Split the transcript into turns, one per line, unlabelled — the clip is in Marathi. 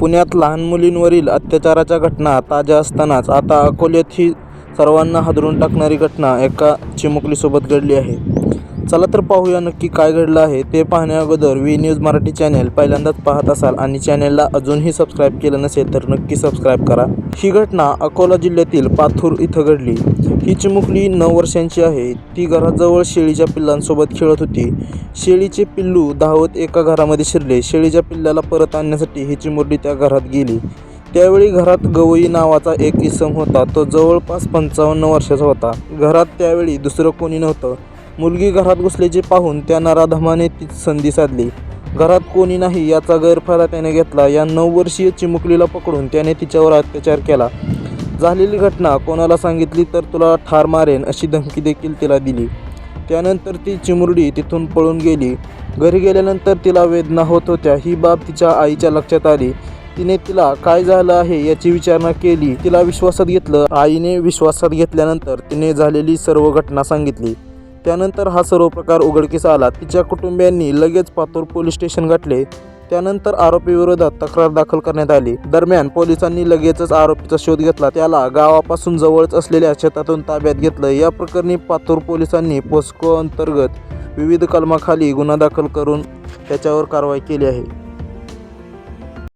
पुण्यात लहान मुलींवरील अत्याचाराच्या घटना ताज्या असतानाच आता अकोल्यात ही सर्वांना हादरून टाकणारी घटना एका चिमुकलीसोबत घडली आहे. चला तर पाहूया नक्की काय घडलं आहे. ते पाहण्या अगोदर व्ही न्यूज मराठी चॅनेल पहिल्यांदाच पाहत असाल आणि चॅनेलला अजूनही सबस्क्राईब केलं नसेल तर नक्की सबस्क्राईब करा. ही घटना अकोला जिल्ह्यातील पाथूर इथं घडली. ही चिमुकली नऊ वर्षांची आहे. ती घराजवळ शेळीच्या पिल्लांसोबत खेळत होती. शेळीचे पिल्लू धावत एका घरामध्ये शिरले. शेळीच्या पिल्लाला परत आणण्यासाठी ही चिमुरडी त्या घरात गेली. त्यावेळी घरात गवई नावाचा एक इसम होता. तो जवळपास पंचावन्न वर्षाचा होता. घरात त्यावेळी दुसरं कोणी नव्हतं. मुलगी घरात घुसल्याचे पाहून त्या नराधमाने ती संधी साधली. घरात कोणी नाही याचा गैरफायदा त्याने घेतला. या नऊ वर्षीय चिमुकलीला पकडून त्याने तिच्यावर अत्याचार केला. झालेली घटना कोणाला सांगितली तर तुला ठार मारेन अशी धमकी देखील तिला दिली. त्यानंतर ती चिमुरडी तिथून पळून गेली. घरी गेल्यानंतर तिला वेदना होत होत्या. ही बाब तिच्या आईच्या लक्षात आली. तिने तिला काय झालं आहे याची विचारणा केली. तिला विश्वासात घेतलं. आईने विश्वासात घेतल्यानंतर तिने झालेली सर्व घटना सांगितली. त्यानंतर हा सर्व प्रकार उघडकीस आला. तिच्या कुटुंबियांनी लगेच पातूर पोलीस स्टेशन गाठले. त्यानंतर आरोपीविरोधात तक्रार दाखल करण्यात आली. दरम्यान पोलिसांनी लगेचच आरोपीचा शोध घेतला. त्याला गावापासून जवळच असलेल्या शेतातून ताब्यात घेतलं. या प्रकरणी पातूर पोलिसांनी पोस्को अंतर्गत विविध कलमाखाली गुन्हा दाखल करून त्याच्यावर कारवाई केली आहे.